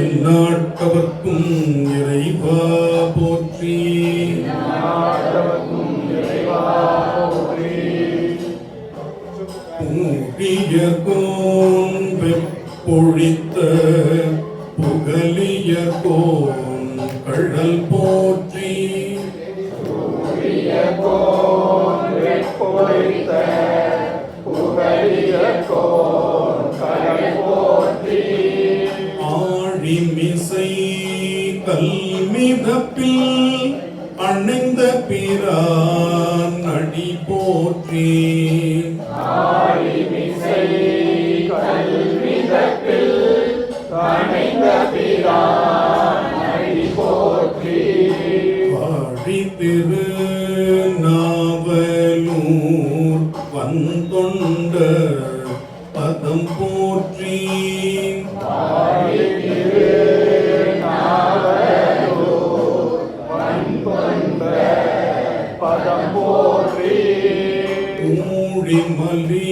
எந்நாட்டவர்க்கும் இறைவா போற்றி. பூடிய கோன் வெப்பொழித்த புகலிய கோன் கழல் போற்றி திரு நாவலூர் வந்தொண்ட பதம் போற்றி. ஊழிமலி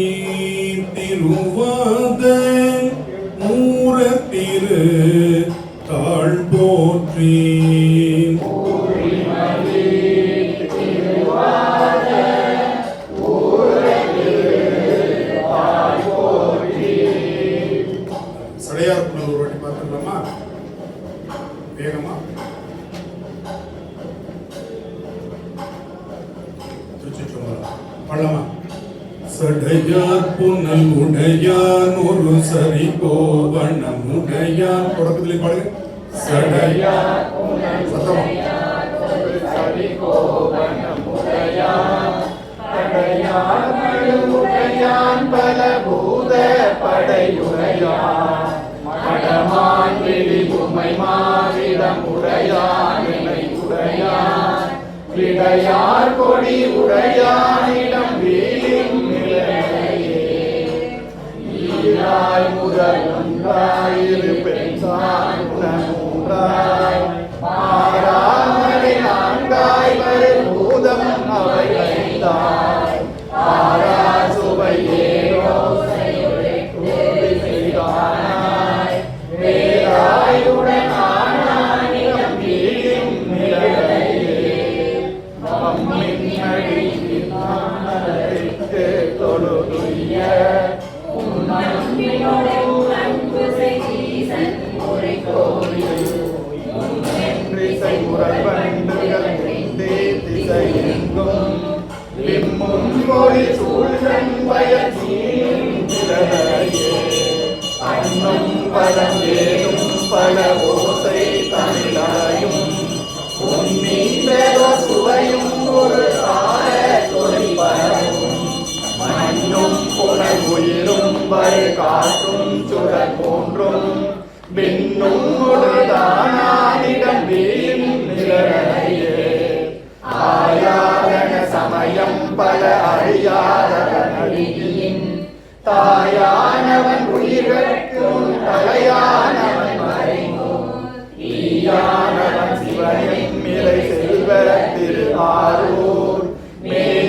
திருவாத திருச்சிற்றம்பலம். சடையார் புனல் உடையான் ஒரு சரி கோவணம் உடையான். தொடக்கத்திலே பாடுங்க சடையார் சத்தமா சரி கோவணம் உடையான் பல பூத படையுடையான் மடமான் விழி உமை மாறிடம் உடையான் உடையான். விடையார் கொடி உடையானிடம் வீழின் நிலையே. முதல் ஒன்றாயிரு பெண்சான் மூன்றாய் மாறாமலை நான்காய் வரு பூதம் அவை ஐந்தாய் உயிரும் வரு காற்றும் சுடர் போன்றும் விண்ணும் ஒரு வீண் நிலையே ஆயாதன சமயம் பல அறியாதவன் தாயானவன் உயிர்கட்கும் தலையானவன் மறைமோ ஈயானவன் சிவனின் மிலை செல்வ திரு ஆரூர்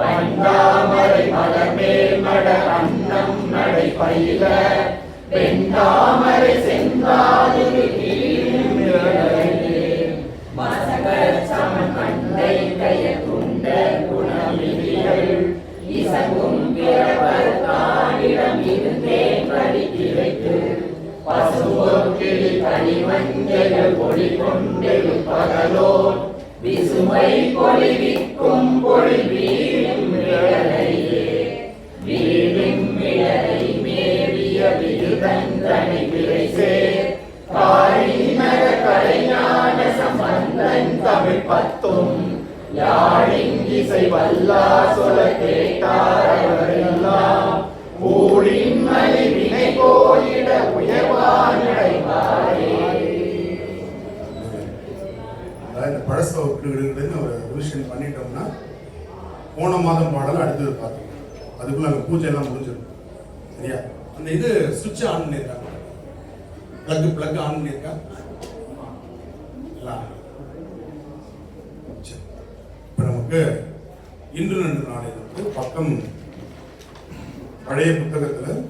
பண்டாமரை மலர்மேல் மட அன்னம் நடை பயில. பெண்டாமரை செந்தாது மசகர் சமன் கண்டை கைய துண்ட குணமிதிகள். இசகும் பிறவர் யாழிங்கிசை வல்லா சொல கேட்டார் அவரெல்லாம் ஊழின் மலை வினை போயிட உயர்வானிடை இந்த படச ஒப்பிடுகிறதுன்னு ஒரு பண்ணிட்டோம்னா போன மாதம் பாடல் அடுத்தது பார்த்தோம் அதுக்குள்ள பூஜை எல்லாம் முடிஞ்சிடும். சரியா? அந்த இது சுவிட்ச் ஆன் பண்ணியிருக்காங்க. ப்ளக் ப்ளக் ஆன் பண்ணியிருக்கா? இப்போ நமக்கு இன்று நன்று நாளை வந்து பக்கம் பழைய புத்தகத்தில்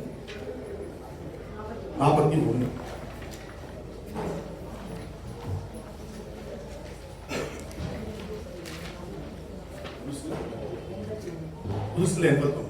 நாற்பத்தி ஒன்று मुस्लिम होतो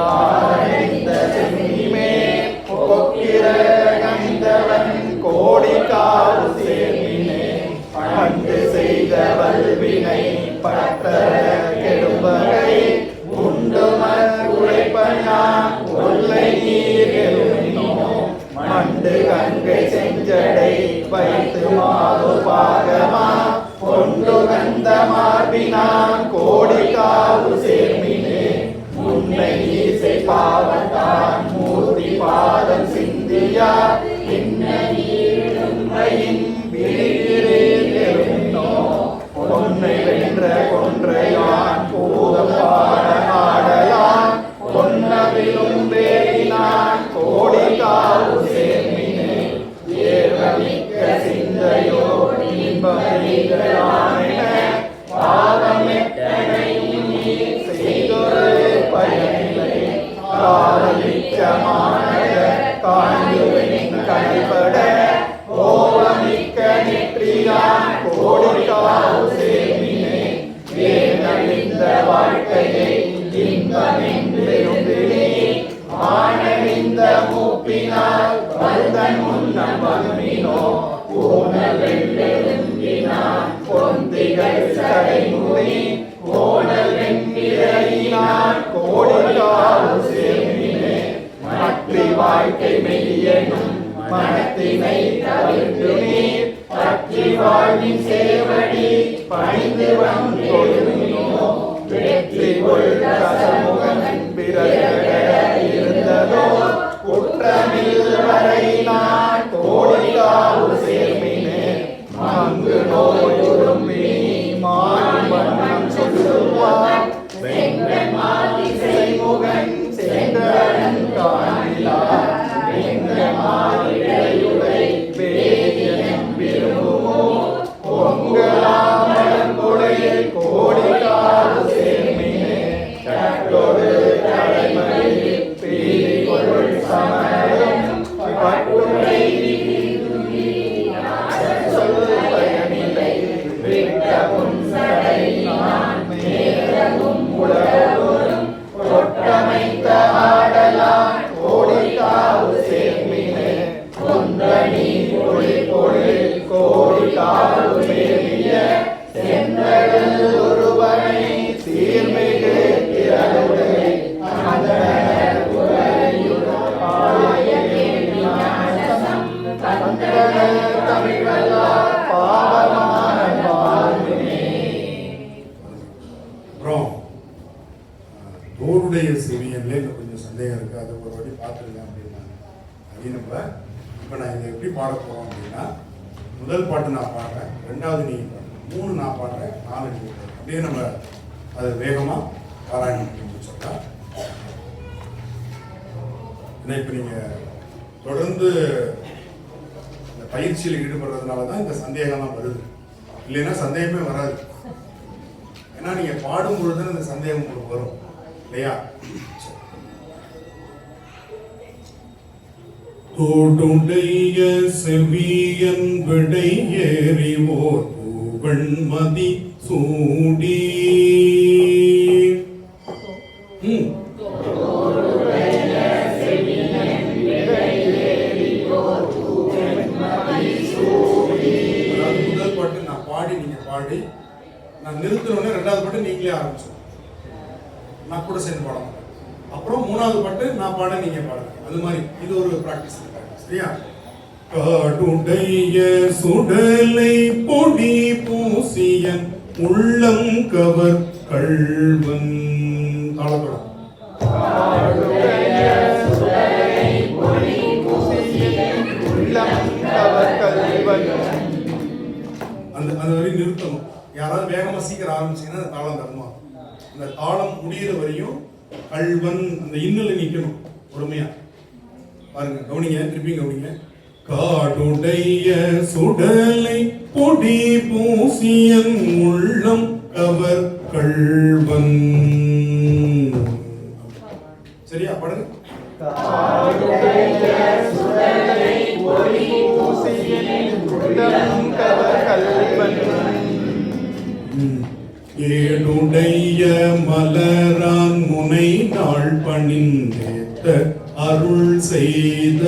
யானைந்த செம்மிமே பொக்கிர கணிந்தவன் கோடி கால कमल पड़े முதல் பாட்டு நான் பாடுறேன் ரெண்டாவது நீங்கள் பாடுறேன் மூணு நான் பாடுறேன் நாலு நீங்கள் பாடுறேன் அப்படியே நம்ம அதை வேகமாக பாராயணம் பண்ணி முடிச்சிடலாம். ஏன்னா இப்போ நீங்கள் தொடர்ந்து இந்த பயிற்சியில் ஈடுபடுறதுனால தான் இந்த சந்தேகம்லாம் வருது. இல்லைன்னா சந்தேகமே வராது. ஏன்னா நீங்கள் பாடும் பொழுது அந்த சந்தேகம் உங்களுக்கு வரும். இல்லையா? கோடுடைய செவியன் விடை ஏறிவோர் பூவண்மதி சூடி. உள்ளம் கவர் கள்வன். தாளப்படம் கல்வன் அந்த அந்த வரையும் நிறுத்தணும். யாராவது வேகமா சீக்கிரம் ஆரம்பிச்சீங்கன்னா அந்த தாளம் தருமா அந்த தாளம் முடியிற வரையும் கல்வன் அந்த இன்னுல நிற்கணும் பொறுமையா. பாருங்க கவனிங்க திருப்பியும் கவனிங்க. காடுடைய சுடலை பொடி பூசியன் உள்ளம் கவர் கள்வன். சரியா பாடுங்க. ஏடுடைய மலரான் முனை நாள் பணிந்தேத்த அருள் செய்த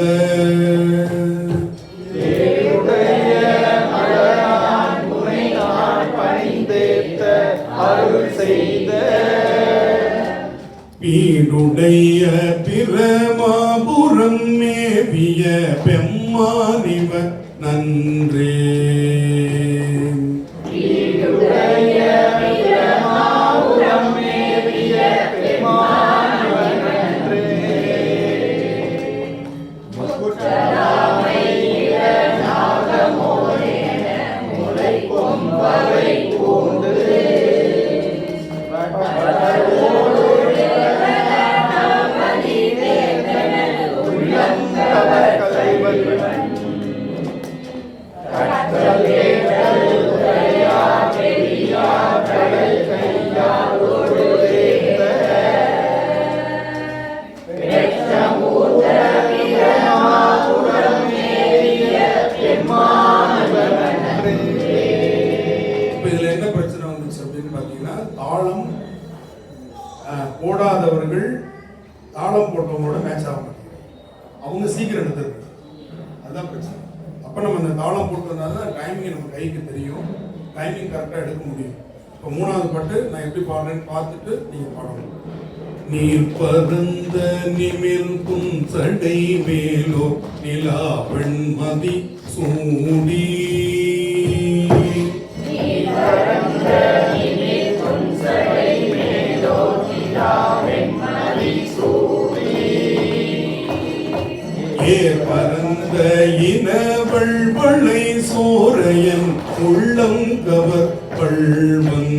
பிரமாபுரம் மேவிய பெம்மானிவ எப்படி பாடுறேன்னு பார்த்துட்டு நீங்க பாடணும். நீர் பருந்த நிமிர்க்கும் சடை மேலோ நிலா வெண்மதி சூடி. ஏ பரந்த இனவள் வளை சோரையன் உள்ளம் கவர் பள்வன்.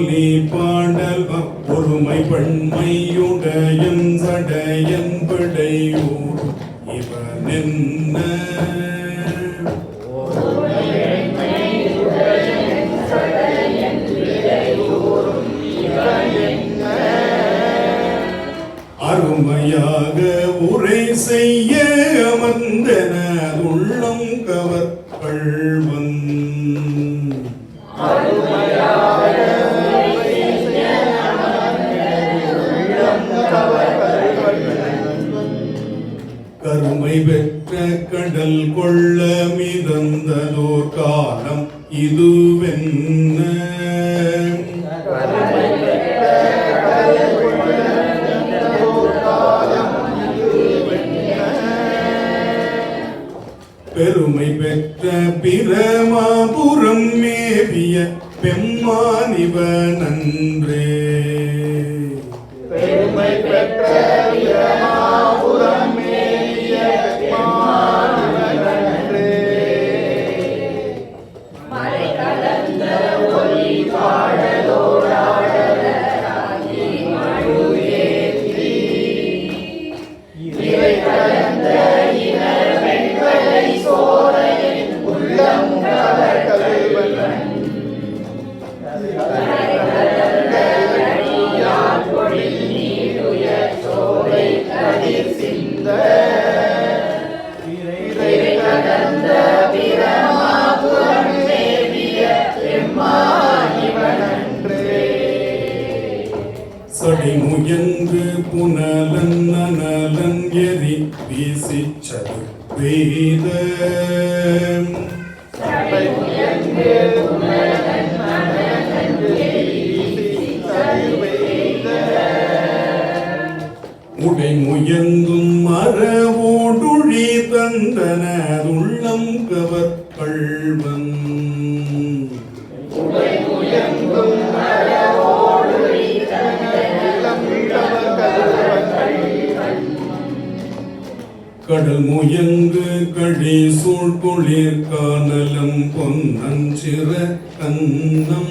போலே பாடல் பொறுமை பெண்மையுடையும் சடையன் பிடையூர் இவன் என்ன பிரமபுரம் மேவிய பெம்மானிவனன் கடலும் பொன்னஞ்சிற கண்ணம்.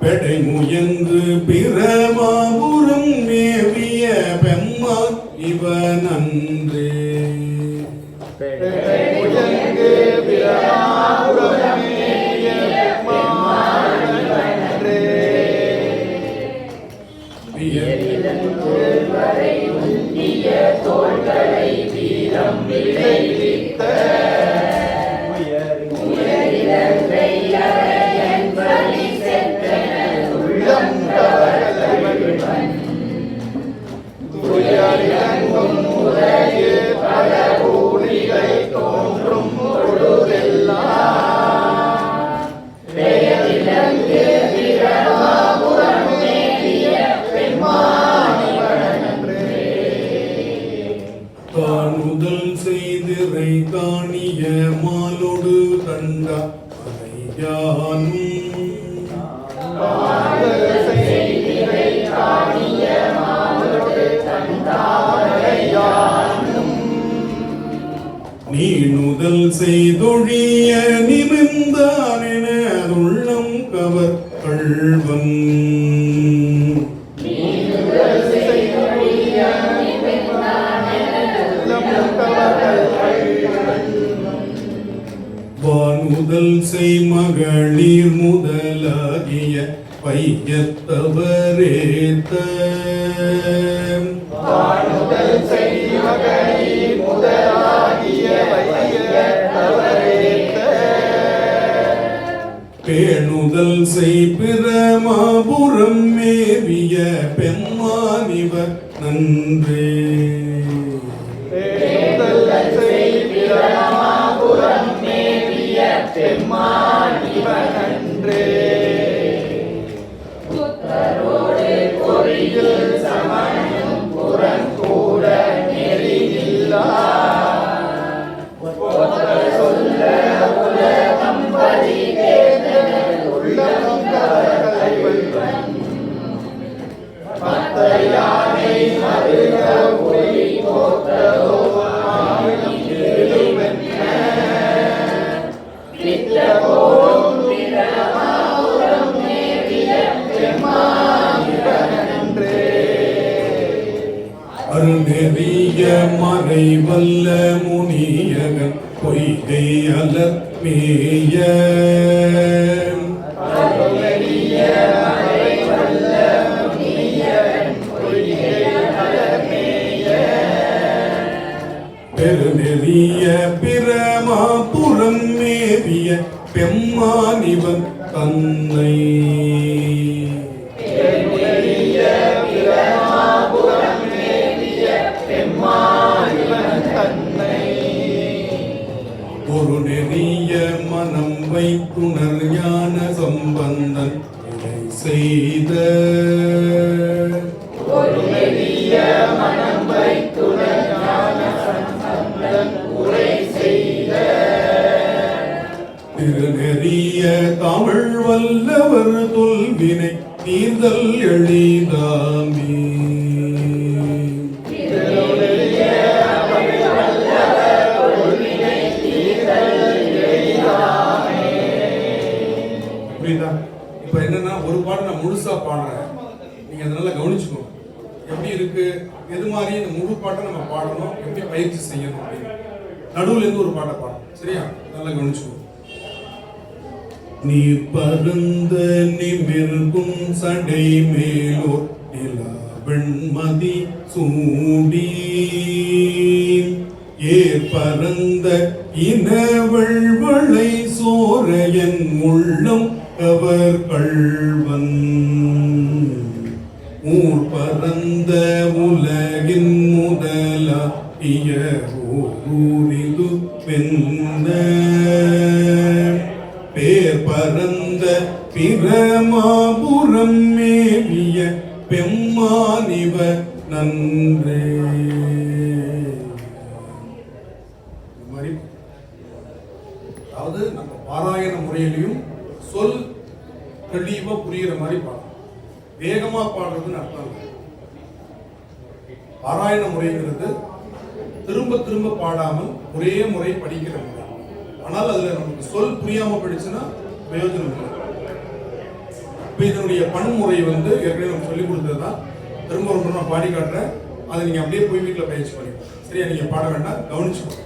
பெடை முயன்று பிரமாபுரம் மேவிய பெம்மா இவன் அன்றே இல்லை முதல் செய் மகளிர் முதலாகிய பையத்தவரேத்த பேணுதல் செய் பிரமாபுரம் மேவிய பெம்மானிவர் நன்றே. மனம் வைத்துணர் ஞான சம்பந்தன் இதை செய்த திருநெறிய தமிழ் வல்லவர் தொல்வினை தீர்தல் எளிதான் மாதிரி இந்த முழு பாட்டை நம்ம பாடணும். எப்படி பயிற்சி செய்யணும் அப்படின்னு. நடுவுல இருந்து ஒரு பாட்டை பாடணும். சரியா? நல்லா கவனிச்சுக்கோ நீ பருந்த நிமிர்கும் சடை மேலோ நிலா வெண்மதி சூடி. ஏ பரந்த இனவள் இனவள்வளை சோரையன் உள்ளம் அவர் கள்வன். ஊர் பரந்த உலகின் முதலாகிய ஊரிது பெண்ண பேர் பரந்த பிரமாபுரம் மேவிய பெம்மானிவ நன்றே. மாதிரி அதாவது நம்ம பாராயண முறையிலையும் சொல் தெளிவா புரியுற மாதிரி வேகமா பாடுறதுன்னு அர்த்தம் பாராயண முறைங்கிறது திரும்ப திரும்ப பாடாமல் ஒரே முறை படிக்கிற முறை. ஆனால் அதுல நமக்கு சொல் புரியாம படிச்சுன்னா பிரயோஜனம் இல்லை. இப்ப இதனுடைய பன்முறை வந்து ஏற்கனவே நம்ம சொல்லிக் கொடுத்ததுதான். திரும்ப ரொம்ப நான் பாடி காட்டுறேன். அதை நீங்க அப்படியே போய் வீட்டுல பயிற்சி பண்ணிக்கணும் சரியா? நீங்க பாட வேண்டாம். கவனிச்சுக்கணும்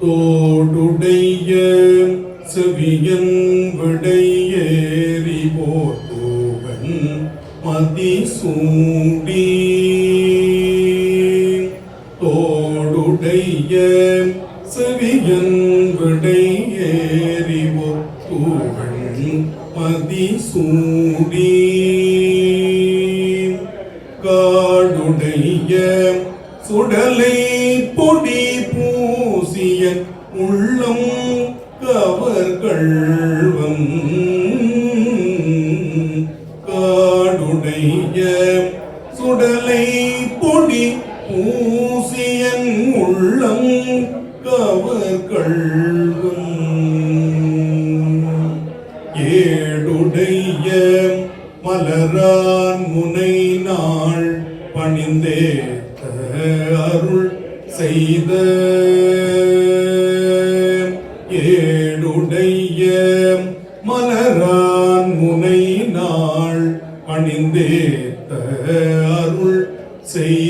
தோடுடைய செவியன் விடையே மதிசூடி தோடுடைய செவியன் விடையேறி போர்த்தோவன் மதிசூடி காடுடைய சுடலை நாள் அருள் செய்த